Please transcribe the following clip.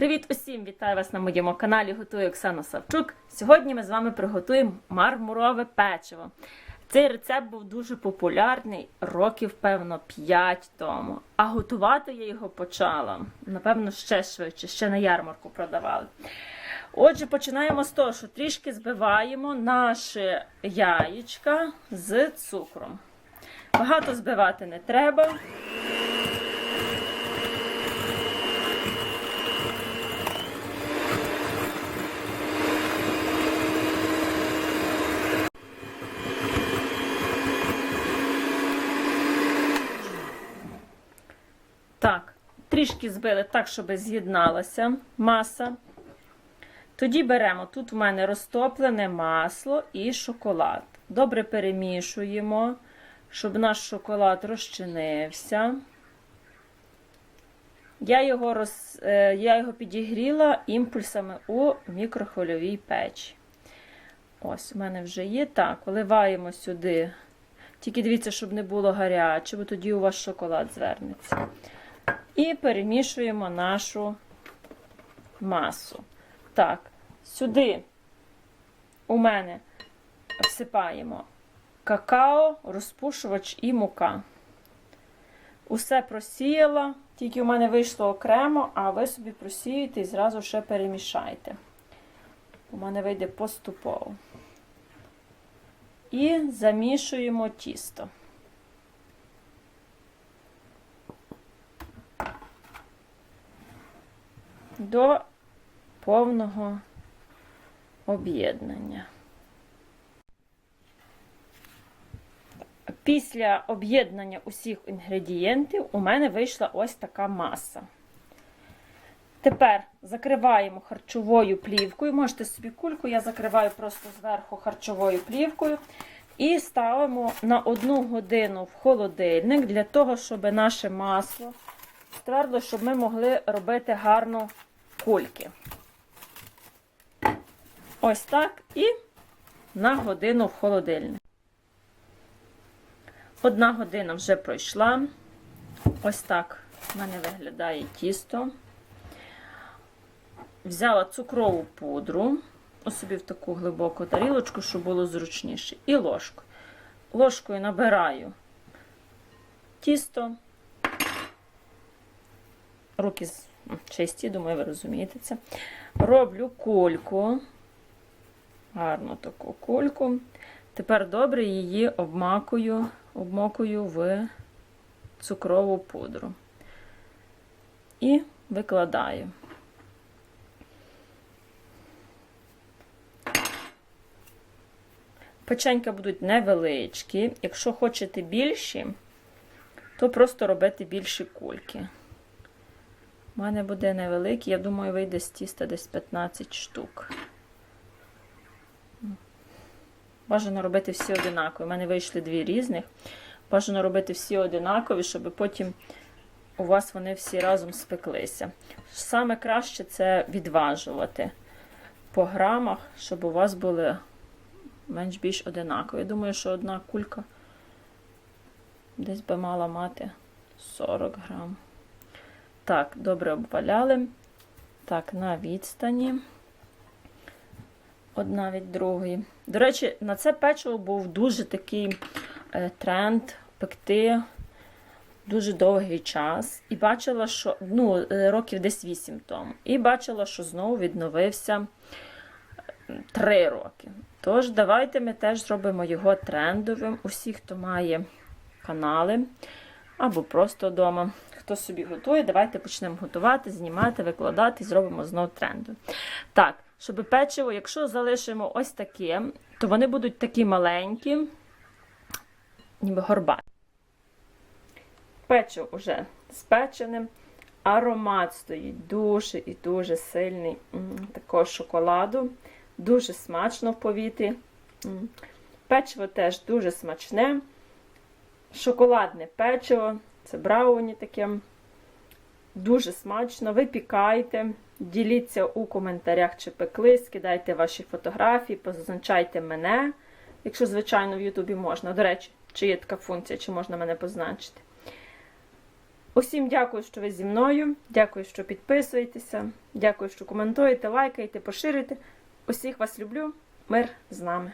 Привіт усім! Вітаю вас на моєму каналі. Готую Оксана Савчук. Сьогодні ми з вами приготуємо мармурове печиво. Цей рецепт був дуже популярний років, певно, 5 тому. А готувати я його почала, напевно, ще швидше, ще на ярмарку продавали. Отже, починаємо з того, що трішки збиваємо наше яєчка з цукром. Багато збивати не треба. Так, трішки збили так, щоб з'єдналася маса. Тоді беремо, тут в мене розтоплене масло і шоколад. Добре перемішуємо, щоб наш шоколад розчинився. Я його роз, е, я його підігріла імпульсами у мікрохвильовій печі. Ось, у мене вже є. Так, вливаємо сюди. Тільки дивіться, щоб не було гаряче, бо тоді у вас шоколад звернеться. І перемішуємо нашу масу. Так, сюди у мене всипаємо какао, розпушувач і мука. Усе просіяла, тільки у мене вийшло окремо, а ви собі просієте і зразу ще перемішайте. У мене вийде поступово. І замішуємо тісто. До повного об'єднання. Після об'єднання усіх інгредієнтів у мене вийшла ось така маса. Тепер закриваємо харчовою плівкою. Можете собі кульку, я закриваю просто зверху харчовою плівкою. І ставимо на одну годину в холодильник для того, щоб наше масло ствердло, щоб ми могли робити гарно кульки. Ось так і на годину в холодильник. Одна година вже пройшла. Ось так в мене виглядає тісто. Взяла цукрову пудру, собі в таку глибоку тарілочку, щоб було зручніше, і ложку. Ложкою набираю тісто. Руки чисті, думаю, ви розумієте це. Роблю кульку, гарну таку кульку. Тепер добре її обмакую, обмокую в цукрову пудру. І викладаю. Печенька будуть невеличкі. Якщо хочете більші, то просто робити більші кульки. У мене буде невеликий, я думаю, вийде з тіста десь 15 штук. Бажано робити всі одинакові. У мене вийшли дві різних. Бажано робити всі одинакові, щоб потім у вас вони всі разом спеклися. Саме краще це відважувати по грамах, щоб у вас були менш-більш одинакові. Я думаю, що одна кулька десь би мала мати 40 грам. Так, добре обваляли. Так, на відстані. Одна від другої. До речі, на це печиво був дуже такий е, тренд пекти дуже довгий час. І бачила, що ну, е, років десь 8 тому. І бачила, що знову відновився 3 роки. Тож, давайте ми теж зробимо його трендовим. Усі, хто має канали або просто вдома. Хто собі готує, давайте почнемо готувати, знімати, викладати, зробимо знову трендом. Так, щоб печиво, якщо залишимо ось таке, то вони будуть такі маленькі, ніби горба. Печиво вже спечене, аромат стоїть дуже і дуже сильний такого шоколаду, дуже смачно в повітрі. Печиво теж дуже смачне, шоколадне печиво. Це брауні таке. Дуже смачно. Випікайте, діліться у коментарях, чи пекли, скидайте ваші фотографії, позначайте мене, якщо, звичайно, в Ютубі можна. До речі, чи є така функція, чи можна мене позначити. Усім дякую, що ви зі мною. Дякую, що підписуєтеся. Дякую, що коментуєте, лайкаєте, поширюєте. Усіх вас люблю. Мир з нами.